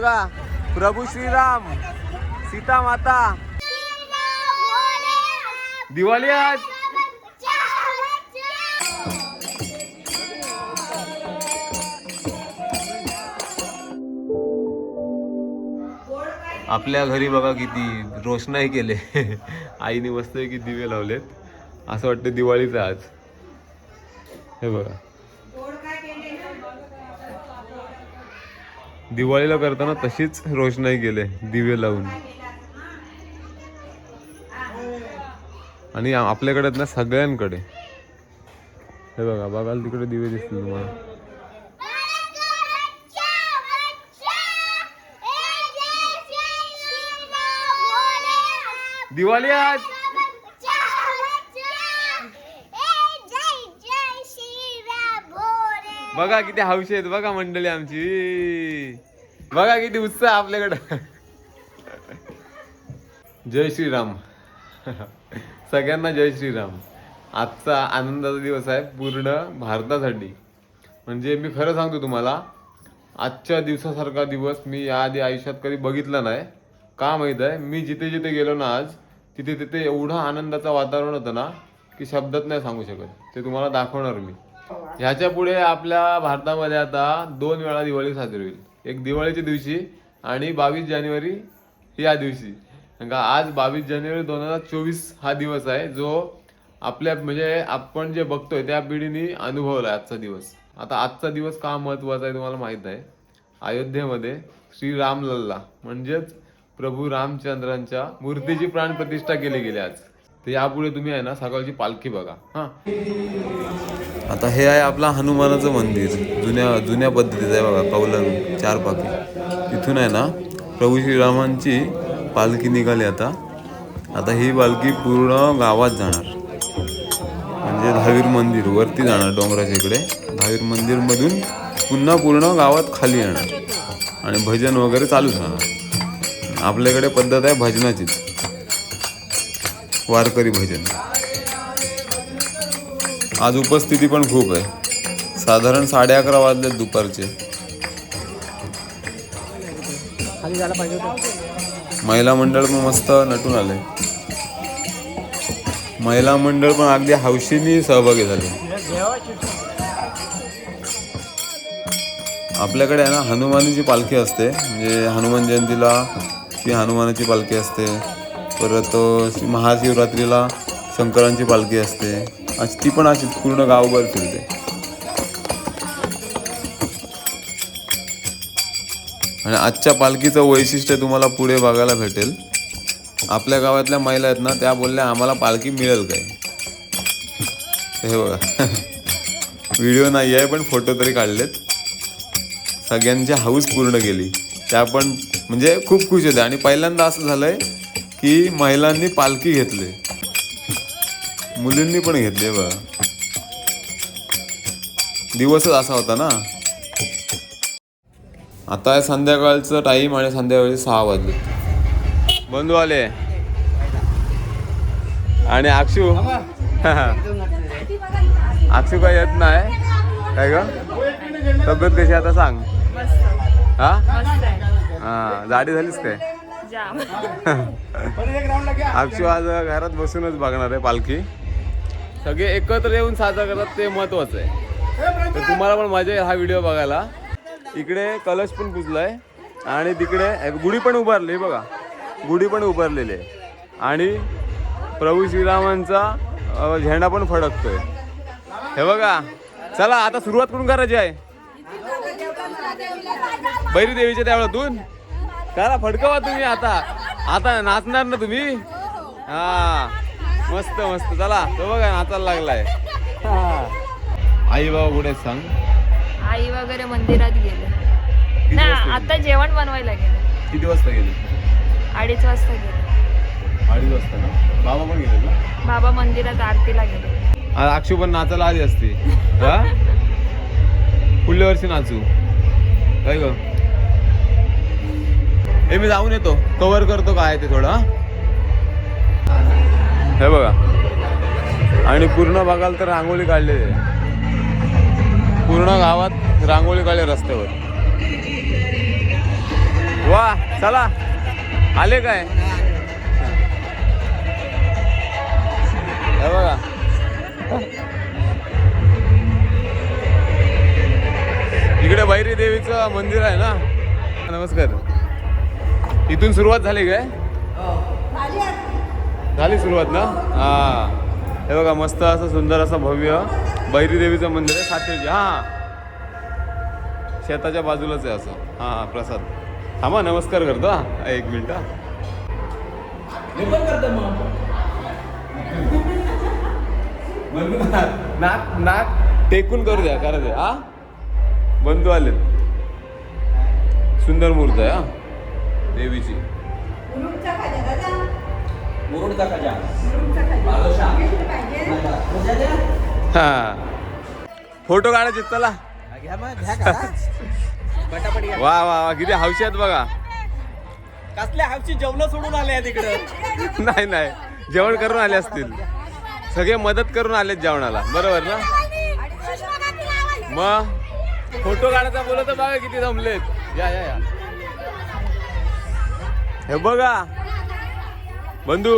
बघा. प्रभू श्रीराम सीता माता. दिवाळी आज. आपल्या घरी बघा किती रोषणाई केले. आईने मस्त की दिवे लावलेत. असं वाटतं दिवाळीचं आज. हे बघा. दिवाळीला करताना तशीच रोषणाई केले दिवे लावून. आणि आपल्याकडे आहेत ना सगळ्यांकडे. हे बघा बघाल तिकडे दिवे दिसतील तुम्हाला. दिवाळी आज! बघा किती हौशी आहेत बघा मंडळी आमची. बघा किती उत्साह आपल्याकडं. जय श्रीराम. सगळ्यांना जय श्रीराम. आजचा आनंदाचा दिवस आहे पूर्ण भारतासाठी. म्हणजे मी खरं सांगतो तुम्हाला आजच्या दिवसासारखा दिवस मी याआधी आयुष्यात कधी बघितला नाही. का माहीत आहे? मी जिथे जिथे गेलो ना आज तिथे तिथे एवढं आनंदाचं वातावरण होतं ना की शब्दात नाही सांगू शकत. ते तुम्हाला दाखवणार मी. ह्याच्या पुढे आपल्या भारतामध्ये आता दोन वेळा दिवाळी साजरी होईल. एक दिवाळीच्या दिवशी आणि बावीस जानेवारी या दिवशी. का आज बावीस जानेवारी दोन हजार चोवीस हा दिवस आहे जो आपल्या म्हणजे आपण जे बघतोय त्या पिढीने अनुभवला आजचा दिवस. आता आजचा दिवस का महत्त्वाचा आहे तुम्हाला माहीत आहे? अयोध्येमध्ये श्री रामलल्ला म्हणजेच प्रभू रामचंद्रांच्या मूर्तीची प्राण प्रतिष्ठा केली गेली आज. तर यापुढे तुम्ही आहे ना सकाळची पालखी बघा. हा. आता हे आहे आपला हनुमानाचं मंदिर. जुन्या जुन्या पद्धतीचं आहे बघा कौलन चार पाकी इथून आहे ना प्रभू श्रीरामांची पालखी निघाली आता. आता ही पालखी पूर्ण गावात जाणार. म्हणजे दहावीर मंदिर वरती जाणार डोंगराच्या इकडे. दहावीर मंदिरमधून पुन्हा पूर्ण गावात खाली येणार. आणि भजन वगैरे चालूच राहणार आपल्याकडे पद्धत आहे भजनाचीच. वारकरी भजन. आज उपस्थिती पण खूप आहे. साधारण साडे अकरा वाजले दुपारचे. महिला मंडळ पण मस्त नटून आले. महिला मंडळ पण अगदी हौशीने सहभागी झाले. आपल्याकडे आहे ना हनुमानाची पालखी असते. म्हणजे हनुमान जयंतीला ती हनुमानाची पालखी असते. परत महाशिवरात्रीला शंकरांची पालखी असते. अशी ती पण अशी पूर्ण गावभर फिरते. आणि आजच्या पालखीचं वैशिष्ट्य तुम्हाला पुढे बघायला भेटेल. आपल्या गावातल्या महिला आहेत ना त्या बोलल्या आम्हाला पालखी मिळेल काय? हे बघा. व्हिडिओ नाही आहे पण फोटो तरी काढलेत. सगळ्यांची हाऊस पूर्ण केली. त्या पण म्हणजे खूप खुश होत्या. आणि पहिल्यांदा असं झालंय की महिलांनी पालखी घेतली. मुलींनी पण घेतली बघा दिवसच असा होता ना. आता संध्याकाळचं टाईम आणि संध्याकाळचे सहा वाजले. बंधू आले. आणि अक्षू अक्षू काय येत नाही. काय ग? तब्येत कशी आता सांग. हा? हा जाडी झालीस काय? अक्षू आज घरात बसूनच बघणार आहे पालखी. सगळे एकत्र येऊन साजरा करतात ते महत्वाचं आहे. तर तुम्हाला पण मजा येईल हा व्हिडिओ बघायला. इकडे कलश पण पुजलाय आणि तिकडे गुढी पण उभारली बघा. गुढी पण उभारलेली आहे. आणि प्रभू श्रीरामांचा झेंडा पण फडकतोय. हे बघा. चला आता सुरुवात करून करायची आहे. बैरी देवीच्या त्यावेळातून करा फडकवा तुम्ही आता. आता नाचणार ना तुम्ही? हा. मस्त मस्त. चला तो बघा नाचायला लागलाय. आई बाबा कुठे सांग. आई वगैरे मंदिरात गेले. ना आता जेवण बनवायला गेले. किती वाजता गेले? अडीच वाजता गेले. अडीच वाजता ना? बाबा पण गेले ना? बाबा मंदिरात आरतीला गेले. आज अक्षू पण नाचायला आली असती. हा? पुढल्या वर्षी नाचू. काय ग? हे मी जाऊन येतो. कवर करतो काय ते थोडं हे. बघा. आणि पूर्ण बघाल तर रांगोळी काढलेली आहे. पूर्ण गावात रांगोळी काढली रस्त्यावर. वा चला. आले काय? हे बघा. इकडे भैरी देवीचं मंदिर आहे ना? नमस्कार. इथून सुरुवात झाली काय? झाली सुरुवात ना? हा. हे बघा मस्त असं सुंदर असं भव्य भैरी देवीचं मंदिर आहे सातेजी हा. शेताच्या बाजूलाच आहे असं. हा हा प्रसाद. थांबा नमस्कार करतो एक मिनिट नाक नाक टेकून करू द्या करा द्या हा? बंधू आले सुंदर मूर्त आहे हा. देवीची मुरुडचा खजा हा. फोटो काढायचे चला. वा वा वा किती हौशी आहेत बघा. कसल्या हावची जेवण सोडून आले आहेत इकडं. नाही नाही. जेवण करून आले असतील. सगळे मदत करून आलेत जेवणाला. बरोबर ना? मग? फोटो काढायचा बोलत बघा किती जमलेत. या या या. हे बघा. बंधू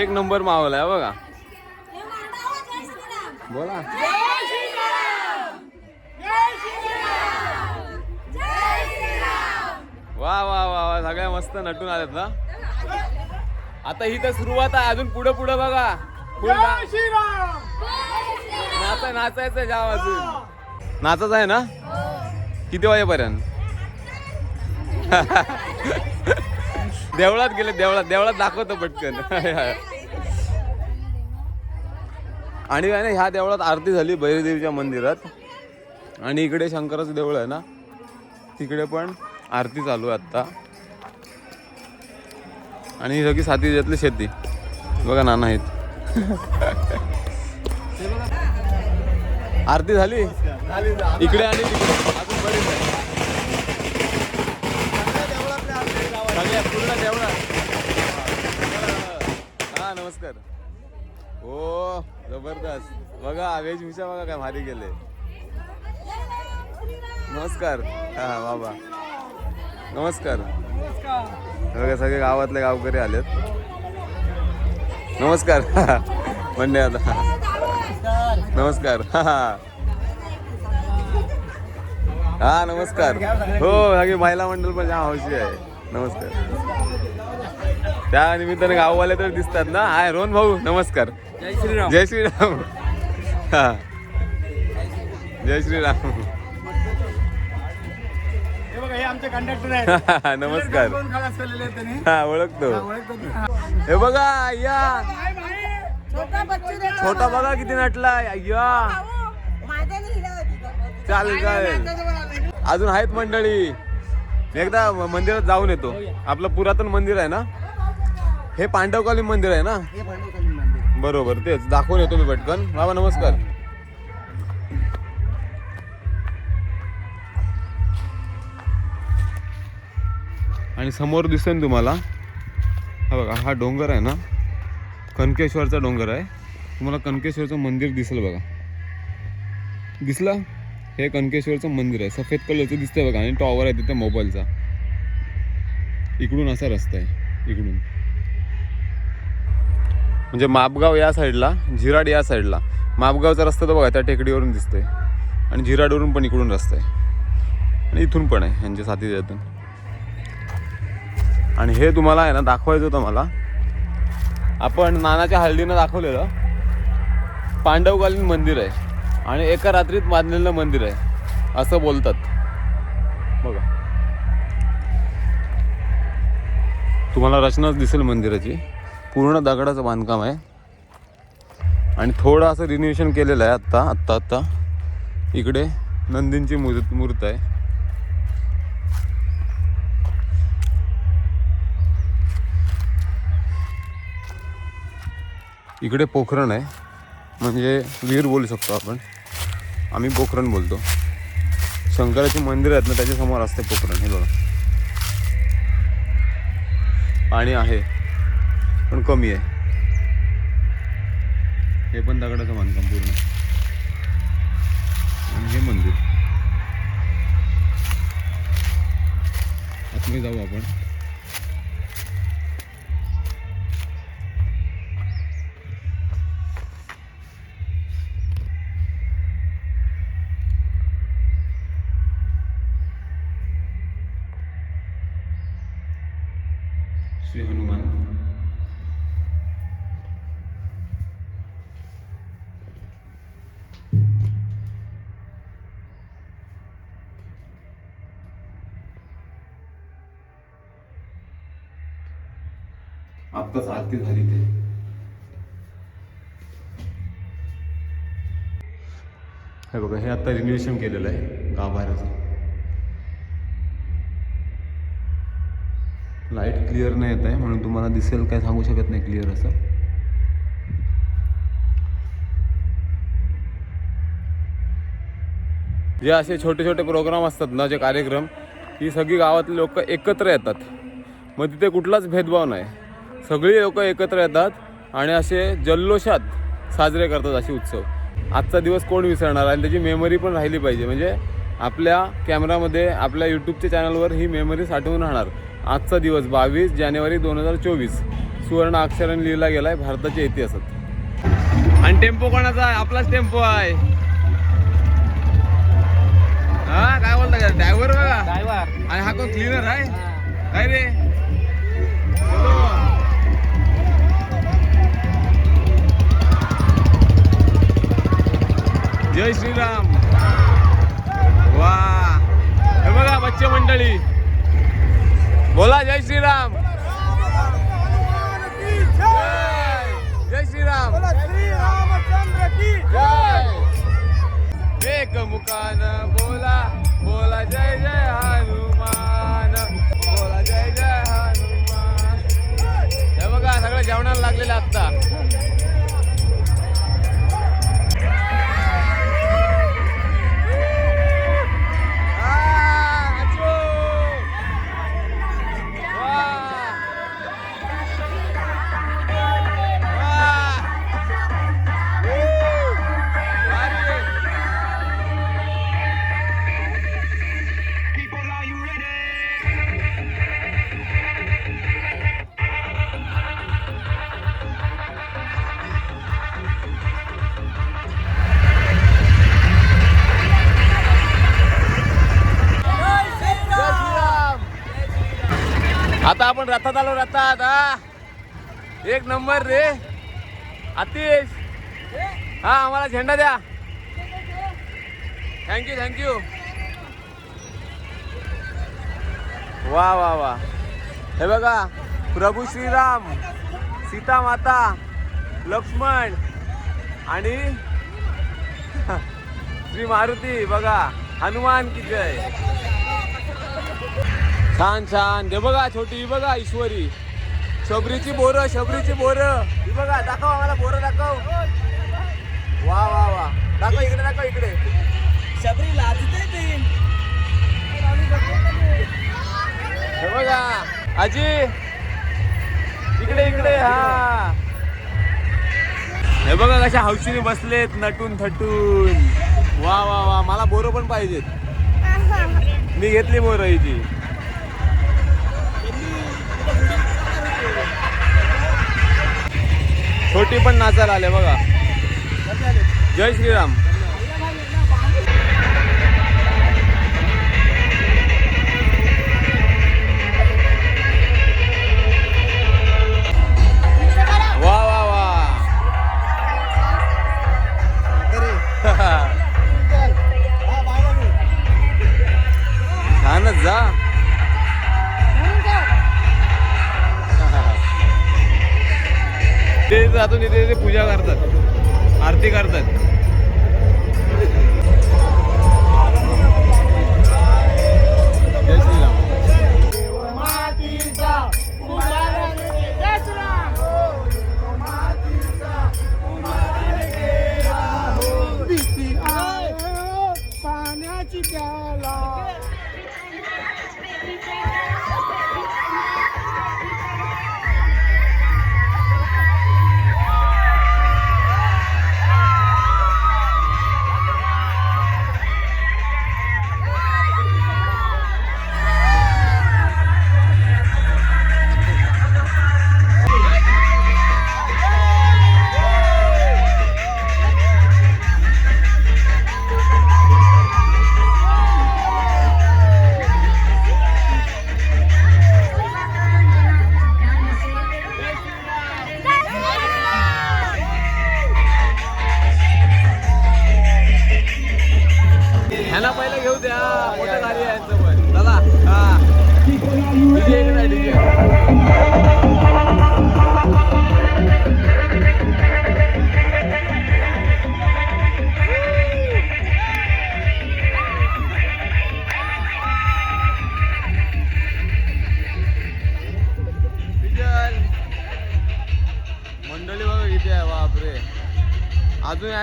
एक नंबर माहोल आहे बघा. बोला. वा वा वा वा सगळ्या मस्त नटून आलेत ना? आता ही तर सुरुवात आहे अजून पुढे पुढे बघा. नाचाय नाचायचं जाव अजून. नाचायचं आहे ना? किती वाजेपर्यंत? देवळात गेले देवळात देवळात दाखवतो पटकन. आणि काय ना ह्या देवळात आरती झाली भैरदेवीच्या मंदिरात. आणि इकडे शंकराचं देऊळ आहे ना तिकडे पण आरती चालू आहे आत्ता. आणि ही सगळी साती यातली शेती. बघा नाना आहेत. आरती झाली. इकडे आणि तिकडे अजून बरीच आहे सगळ्या पूर्ण देवळात हा नमस्कार हो जबरदस्त. बघा वेशभूषा बघा काय भारी गेले नमस्कार. हा बाबा नमस्कार. बघा सगळे गावातले गावकरी आलेत. नमस्कार. म्हणणे आता. नमस्कार. हा नमस्कार. हो सगळी महिला मंडळ पण जाम हौशी आहे. नमस्कार. त्या निमित्ताने गाववाले तर दिसतात ना? हाय रोहन भाऊ नमस्कार. जय श्रीराम. जय श्रीराम. हा. जय श्रीराम. हे बघा हे आमचे कंडक्टर आहेत. नमस्कार. हा ओळखतो. हे बघा या. छोटा बघा किती नटला या चालेल चालेल. अजून आहेत मंडळी. एकदा मंदिरात जाऊन येतो. आपलं पुरातन मंदिर आहे ना? हे पांडवकालीन मंदिर आहे ना? हे बरोबर तेच. दाखवून येतो मी पटकन. बाबा नमस्कार. आणि समोर दिसेल तुम्हाला. हा बघा हा डोंगर आहे ना? कनकेश्वरचा डोंगर आहे. तुम्हाला कनकेश्वरचं मंदिर दिसेल बघा. दिसला? हे कनकेश्वरचं मंदिर आहे. सफेद कलरचं दिसतंय बघा. आणि टॉवर आहे तिथे मोबाईलचा. इकडून असा रस्ता आहे. इकडून. म्हणजे मापगाव या साईडला झिराड या साईडला. मापगावचा रस्ता तर बघा त्या टेकडीवरून दिसतोय. आणि झिराडवरून पण इकडून रस्ता आहे. आणि इथून पण आहे यांच्या साथीच्यातून आणि हे तुम्हाला आहे ना दाखवायचं होतं मला. आपण नानाच्या हळदीनं दाखवलेलं पांडवकालीन मंदिर आहे. आणि एका रात्रीत बांधलेलं मंदिर आहे. असं बोलतात. बघा. तुम्हाला रचनाच दिसेल मंदिराची. पूर्ण दगडाचं बांधकाम आहे. आणि थोडं असं रिन्युएशन केलेलं आहे आत्ता आत्ता आत्ता. इकडे नंदींची मूर्त मूर्त आहे. इकडे पोखरण आहे. म्हणजे विहीर बोलू शकतो आपण. आम्ही पोखरण बोलतो. शंकराचे मंदिर आहेत ना त्याच्यासमोर असते पोखरण हे बघा. पाणी आहे. पण कमी आहे. हे पण दगडाचं बांधकाम पूर्ण. आणि हे मंदिर. आतमध्ये जाऊ आपण. आत्ताच आरती झाली ते. हे बघा हे आता रिन्युएशन केलेलं आहे गाभाऱ्याचं. लाइट क्लिअर नाही येत आहे म्हणून तुम्हाला दिसेल काय सांगू शकत नाही क्लिअर असं. जे असे छोटे छोटे प्रोग्राम असतात ना जे कार्यक्रम ही सगळी गावातली लोक एकत्र येतात. मग तिथे कुठलाच भेदभाव नाही. सगळी लोक एकत्र येतात आणि असे जल्लोषात साजरे करतात असे उत्सव. आजचा दिवस कोण विसरणार? आणि त्याची मेमरी पण राहिली पाहिजे. म्हणजे आपल्या कॅमेरामध्ये आपल्या यूट्यूबच्या चॅनलवर ही मेमरी साठवून राहणार. आजचा दिवस बावीस जानेवारी दोन हजार चोवीस. सुवर्ण अक्षराने लिहिला गेला आहे भारताच्या इतिहासात. आणि टेम्पो कोणाचा आहे? आपलाच टेम्पो आहे. हा काय बोलता ड्रायव्हर बघा. ड्रायव्हर. आणि हा कोण क्लिनर आहे? काय रे? जय श्रीराम. वा. हे बघा बच्चे मंडळी. बोला जय श्रीराम. जय जय श्रीराम जय. एक मुखान बोला बोला जय जय हनुमान. बोला जय जय हनुमान. हे बघा सगळं जेवणाला लागलेलं आत्ता. रथात आलो रथात हा. एक नंबर रे. आतिश. हा आम्हाला झेंडा द्या. थँक्यू थँक्यू वा वा वा. हे बघा प्रभू श्रीराम सीता माता लक्ष्मण आणि श्री मारुती बघा हनुमान की जय. छान छान. हे बघा छोटी ही बघा ईश्वरी. शबरीची बोरं शबरीची बोरं. ही बघा दाखव आम्हाला बोरं दाखव. वा वा वा. दाखव इकडे दाखव इकडे. शबरी लाजते ते. हे बघा. आजी. इकडे इकडे हा. हे बघा कशा हौशीने बसलेत नटून थटून. वा वा वा. मला बोरं पण पाहिजेत. मी घेतली बोरं हिची छोटी पण नाचायला आले बघा. जय श्रीराम. वा वा वा. छानच जा ते जातून इथे पूजा करतात आरती करतात.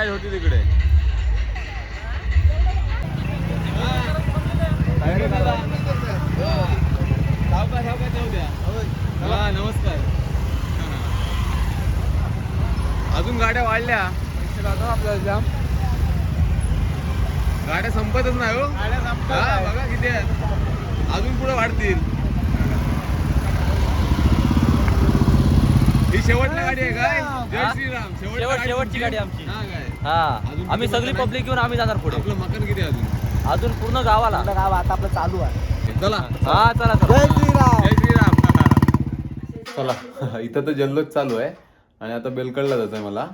ऍड होती तिकडे? नमस्कार. अजून गाड्या वाढल्या. आपल्याला जाम. गाड्या संपतच नाही हो. हा, बघा किती आहेत. अजून पुढे वाढतील. ही शेवटची गाडी आहे काय? जय? श्रीराम. शेवट- शेवटची गाडी आमची. हा. आम्ही सगळी? पब्लिक घेऊन आम्ही जाणार पुढे. आपलं मकान किती आहे अजून? अजून पूर्ण गावाला. गाव आता आपलं चालू आहे. चला. हा चला चला. जय श्रीराम. चला. इथं तर जल्लोष चालू आहे. आणि आता बेलकडला जात आहे मला.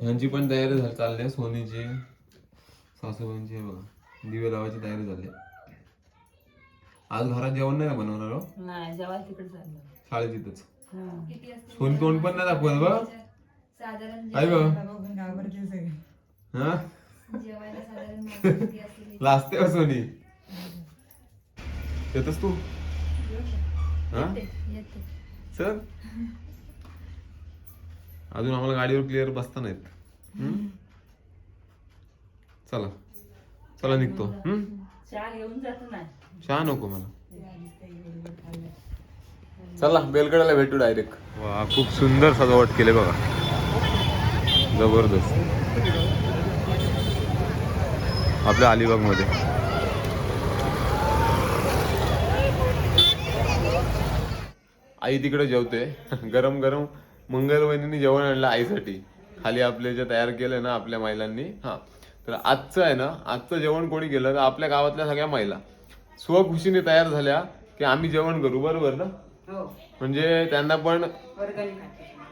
ह्यांची पण तयारी झाली चालली आहे. सोनीची सासूबाईंची हे बघा. दिवे लावायची तयारी झाली आहे. आज घरात जेवण नाही बनवणार हो? नाही जेव्हा तिकडे चाललं. शाळेत इथंच. सोनी तोंड पण नाही दाखवत बघ काय ग. हा? लाजते का सोनी. येतस तू? हा? चल. अजून आम्हाला गाडीवर क्लिअर बसता नाहीत. हम्म? चला. चला निघतो. हम्म? चहा नको मला. चला बेलकड्याला भेटू डायरेक्ट वा खूप सुंदर सजावट केले बघा. जबरदस्त. आपल्या अलिबागमध्ये आई तिकडे जेवते. गरम गरम मंगलवहिनीने जेवण आणलं आईसाठी. खाली आपले जे तयार केलं ना आपल्या महिलांनी हा. तर आजचं आहे ना आजचं जेवण कोणी केलं तर आपल्या गावातल्या सगळ्या महिला. स्वखुशीने तयार झाल्या की आम्ही जेवण करू बरोबर ना? म्हणजे त्यांना पण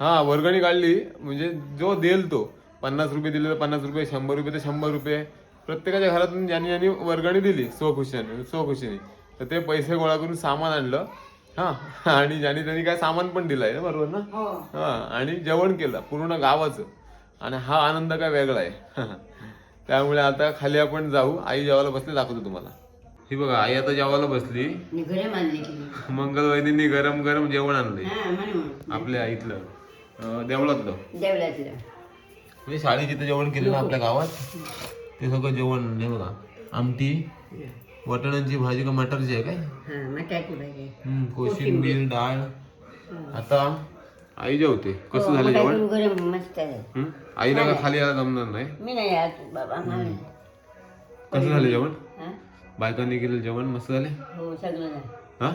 हा वर्गणी काढली. म्हणजे जो देईल तो. पन्नास रुपये दिले तर पन्नास रुपये शंभर रुपये तर शंभर रुपये. प्रत्येकाच्या घरातून ज्यांनी ज्यांनी वर्गणी दिली स्वखुशीने स्वखुशीने तर ते पैसे गोळा करून सामान आणलं. हा आणि ज्यांनी त्यांनी काय सामान पण दिलंय ना बरोबर ना? हा. आणि जेवण केलं पूर्ण गावाचं. आणि हा आनंद काय वेगळा आहे. त्यामुळे आता खाली आपण जाऊ. आई जेवायला बसली दाखवतो तुम्हाला. ही बघा आई आता जेवायला बसली. मी घरे मानले की मंगलवैनींनी गरम गरम जेवण आणलंय. हा आपल्या अं, देवळातलं देवळातलं म्हणजे शाळेत जिथं जेवण केलं ना आपल्या गावात ते सगळं जेवण हे बघा आमटी वटाण्यांची भाजी का मटरची आहे काय? हा भाजी हम्म, कोशिंबीर डाळ. आता आई जेवते? कसं झालं जेवण? मस्त हम्म? आईला का खाली यायला जमणार नाही? मी नाही आज बाबा मला कसं झालं जेवण? हा? बायकांनी केलेलं जेवण मस्त झाले? हो सगळं झालं. हा?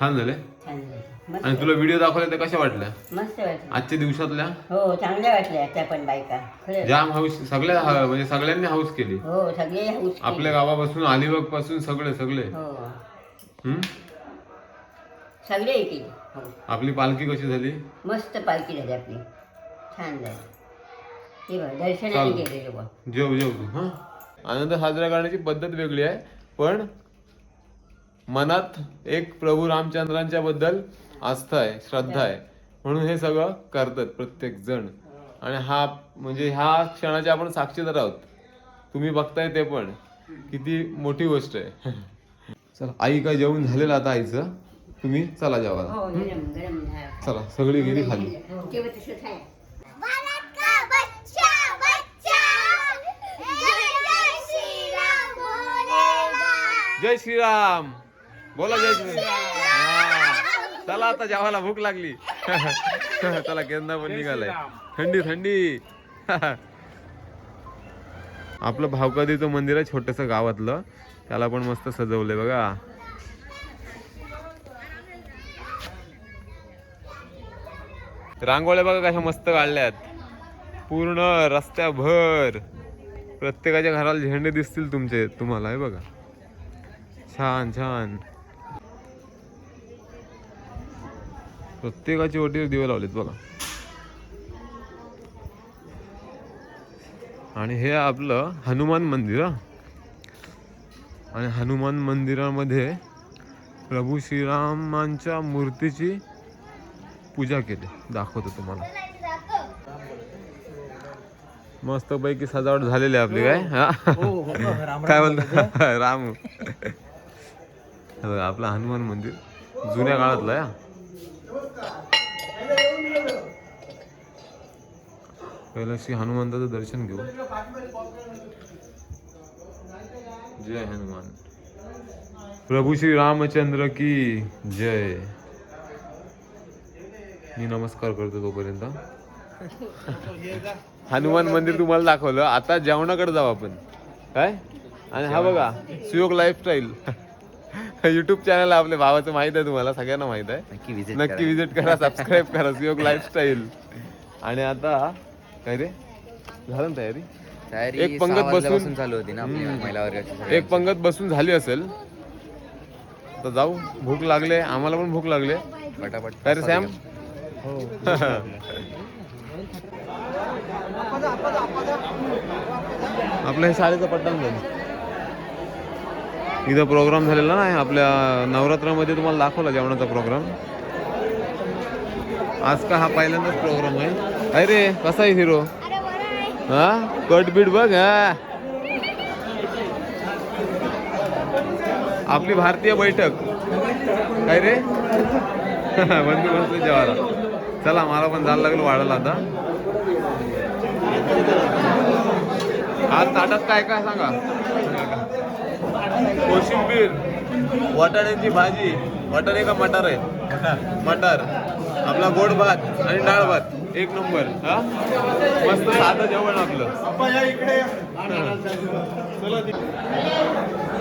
छान झाले? छान झालं मस्त आणि तुला व्हिडिओ दाखवले ते कशा वाटल्या? मस्त वाटलं. आजच्या दिवसातल्या? हो चांगल्या वाटल्या त्या पण बायका. खरंच. जाम हाऊस सगळ्या हा- म्हणजे सगळ्यांनी हाऊस केली. हो सगळे हौस केली. आपल्या गावापासून अलिबागपासून सगळे सगळे. हो. हम्म? सगळे हे. केली आपली पालखी कशी झाली? मस्त पालखी झाली आपली. छान झाली. बघ चालेल. बा जेव जेव तू हा? आनंद साजरा करण्याची पद्धत वेगळी आहे पण मनात एक प्रभू रामचंद्रांच्या बद्दल आस्था आहे श्रद्धा आहे. म्हणून हे सगळं करतात प्रत्येक जण. आणि हा म्हणजे ह्या क्षणाचे आपण साक्षीदार आहोत. तुम्ही बघताय ते पण. किती मोठी गोष्ट आहे. चला आई काय जेवण झालेलं आता आईचं? तुम्ही चला जेवायला. हो. चला सगळी गेली खाली. हो, तेव्हा तसंच आहे भारत का बच्चा बच्चा जय जय श्री राम बोलेगा जय श्रीराम. बोला जय श्रीराम हा. चला आता जेवायला भूक लागली. चला केंदा पण निघालाय. थंडी थंडी. आपलं भावकादीचं मंदिर आहे छोटस गावातलं. त्याला पण मस्त सजवलंय बघा. रांगोळ्या बघा कशा मस्त काढल्यात. पूर्ण रस्त्याभर. प्रत्येकाच्या घराला झेंडे दिसतील तुमचे तुम्हाला हे बघा. छान छान. प्रत्येकाची ओटीवर दिवे लावलेत बघा. आणि हे आपलं हनुमान मंदिर हा. आणि हनुमान मंदिरामध्ये प्रभू श्रीरामांच्या मूर्तीची पूजा केली. दाखवतो तुम्हाला. मस्त पैकी सजावट झालेली आहे आपली काय? हा? काय बोलतो राम. हे बघा, आपलं हनुमान मंदिर जुन्या काळातलं आहे हा. पहिलं श्री हनुमंताचं दर्शन घेऊ जय हनुमान। प्रभू श्री रामचंद्र की जय। मी नमस्कार करतो तोपर्यंत. हनुमान मंदिर तुम्हाला दाखवलं. आता जेवणाकडे जाऊ आपण. काय? आणि हा बघा सुयोग लाईफस्टाईल युट्यूब चॅनल आपल्या भावाचं माहीत आहे तुम्हाला सगळ्यांना माहीत आहे. नक्की विजिट नक्की विजिट करा सबस्क्राईब करा सुयोग लाईफस्टाईल आणि आता काय रे? झालं ना तयारी? तयारी एक पंगत सहा बसून- वाजल्यापासून चालू होती ना आपली. महिला वर्गाची एक पंगत बसून झाली असेल. तर जाऊ भूक लागले आम्हाला पण भूक लागले. पटापट. काय रे सॅम आपलं हे शाळेचं पट्टण झालं इथं प्रोग्राम झालेला नाही. आपल्या नवरात्रामध्ये तुम्हाला दाखवला जेवणाचा प्रोग्राम आज का हा पहिल्यांदाच प्रोग्राम आहे. अरे कसा आहे हिरो? हा? कट बीट बघ हा. आपली भारतीय बैठक. काय रे? बसले जेवायला. चला मला पण जायला लागलं वाढायला आता. आज ताटात काय काय सांगा? कोशिंबीर. वाटाण्याची भाजी वाटाणे का मटार आहे? मटार. आपला गोड भात आणि डाळ भात एक नंबर. हा? मस्त साधं जेवण आपलं.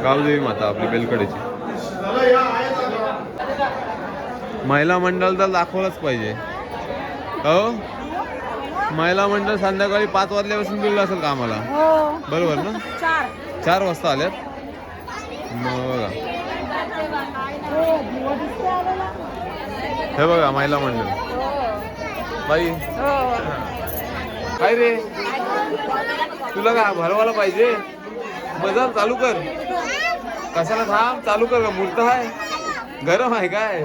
गावदेवी माता आपली बेलकडेची. महिला मंडळ तर दाखवलंच पाहिजे. हो? महिला मंडळ संध्याकाळी पाच वाजल्यापासून गेलं असेल कामाला बरोबर ना? चार. चार वाजता आल्यात? हे बघा महिला मंडळ बाई. काय रे? तुला का भरवायला पाहिजे? मजा चालू कर. कशाला थांब चालू कर. का मूर्त आहे गरम आहे काय?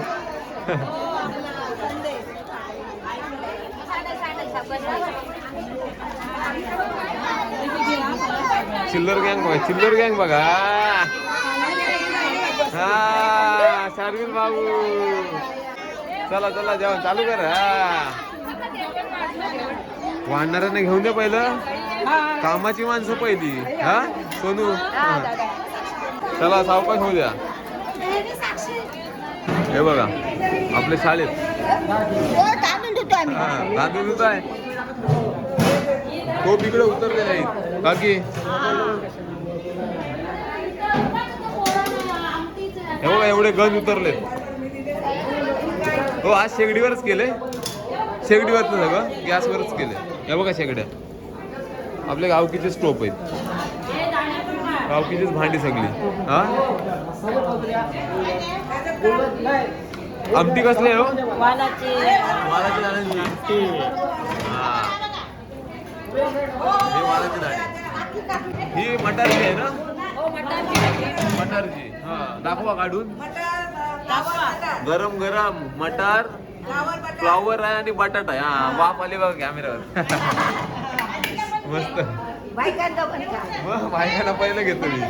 चिल्लर गँग बघा चिल्लर गँग बघा. हा शार्विल बाबू चला चला जेवण चालू कर हा. घेऊन दे पहिलं. कामाची माणसं पहिली हा सोनू. चला सावकाश होऊ द्या. हे बघा आपले शाळेत. तांदूळ धुतो आहे तो इकडे उतरले नाहीत बाकी हे बघा एवढे गंज उतरलेत हो आज शेगडीवरच केले. शेगडीवरच सगळं गॅसवरच केले. हे बघा शेगड्या. आपल्या गावकीचे स्टोप आहेत. गावकीचीच भांडी सगळी. हा? आमटी कसली आहे हो. हा. हे ही मटारची आहे ना? मटारची. हा दाखवा काढून. गरम गरम मटार फ्लॉवर आहे आणि बटाटा आहे. हा वाफ आली बघा कॅमेऱ्यावर मस्त. मग बायकांना पहिलं घेतो मी.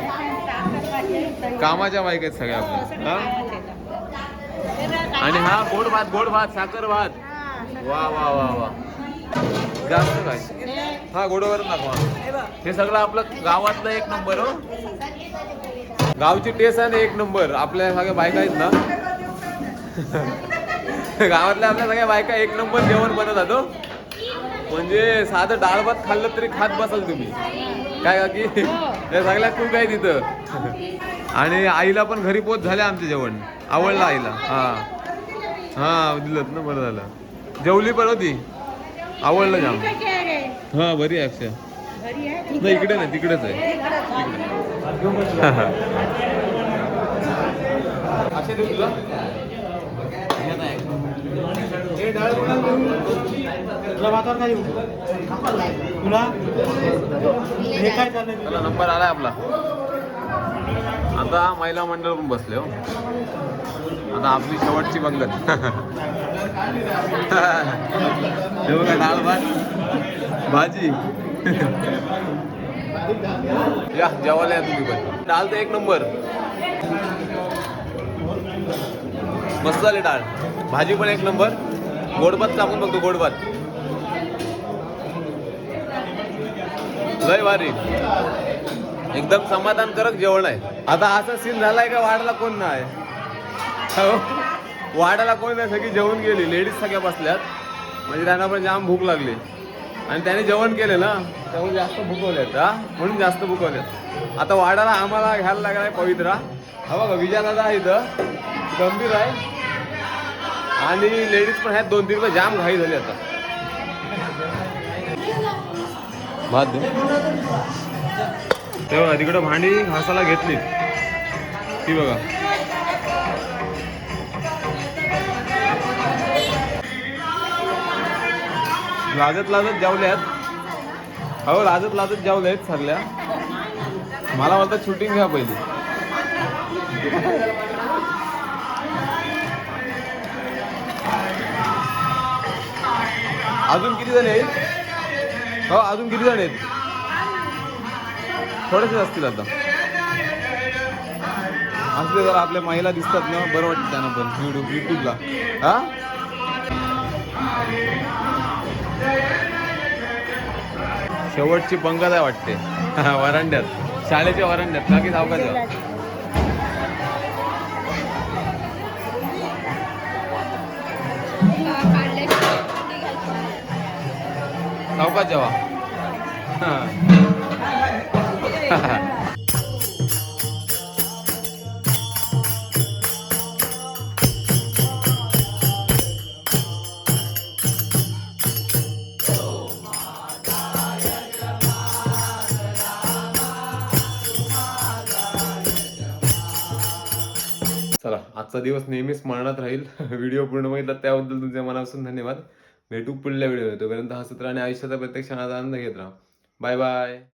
कामाच्या बाईक आहेत सगळ्या आपल्या. हा? आणि हा गोड भात गोड भात साखर भात. वा वा वा वा. जास्त काय? हा गोडवर दाखवा. हे सगळं आपलं गावातलं एक नंबर हो. गावची टेस्ट आहे ना एक नंबर. आपल्या सगळ्या बायका आहेत ना. गावातल्या आपल्या सगळ्या बायका एक नंबर जेवण बनवतात हो. म्हणजे साधं डाळ भात खाल्लं तरी खात बसाल तुम्ही. काय का सगळ्या खूप आहे तिथं आणि आईला पण घरी पोच झाले आमचे जेवण. आवडलं आईला. हा. हा दिलं ना बरं झालं. जेवली पण होती. आवडलं जाम. हा बरी आहे अक्षय. नाही इकडे नाही तिकडेच आहे. अक्षय देऊ तुला चला नंबर आलाय आपला. आता महिला मंडळ पण बसले हो. आता आपली शेवटची पंगत. हे बघा डाळ भात भाजी. या जेवायला या तुम्ही पण. डाळ तर एक नंबर. मस्त झाली डाळ भाजी पण एक नंबर. गोडभात टाकून बघतो गोडभात. लय भारी. एकदम समाधानकारक जेवण आहे. आता असा सीन झालाय का वाढला कोण नाही? हो. वाढायला कोण नाही सगळी जेवण गेली. लेडीज सगळ्या बसल्यात. म्हणजे त्यांना पण जाम भूक लागली. आणि त्याने जेवण केलं ना त्यामुळे जास्त भुकवलेत हा? म्हणून जास्त भुकवलेत आता वाडाला आम्हाला घ्यायला लागलाय पवित्रा. हा बघा विजय आहे इथं. गंभीर आहे. आणि लेडीज पण आहेत दोन तीन रुपये जाम घाई झाली आता. भात तेव्हा तिकडं भांडी घासायला घेतली. ती बघा. लाजत लाजत जेवल्यात अहो लाजत लाजत जेवल्यात सगळ्या मला म्हणतात शूटिंग घ्या पहिली. अजून किती जण आहेत? हो अजून किती जण आहेत? थोडेसे असतील आता. असले जरा आपल्या महिला दिसतात ना बरं वाटतं त्यांना पण. युट्यूब युट्यूबला हा? शेवटची पंगत आहे वाटते. वरांड्यात. शाळेच्या वरांड्यात. बाकी सावकाच्या सावकाश जेवा. आजचा दिवस नेहमीच स्मरणात राहील. व्हिडिओ पूर्ण बघितला त्याबद्दल तुमच्या मनापासून धन्यवाद. भेटू पुढल्या व्हिडिओ तोपर्यंत हसत राहा आणि आयुष्याचा प्रत्येक क्षणाचा आनंद घेत राहा. Bye bye.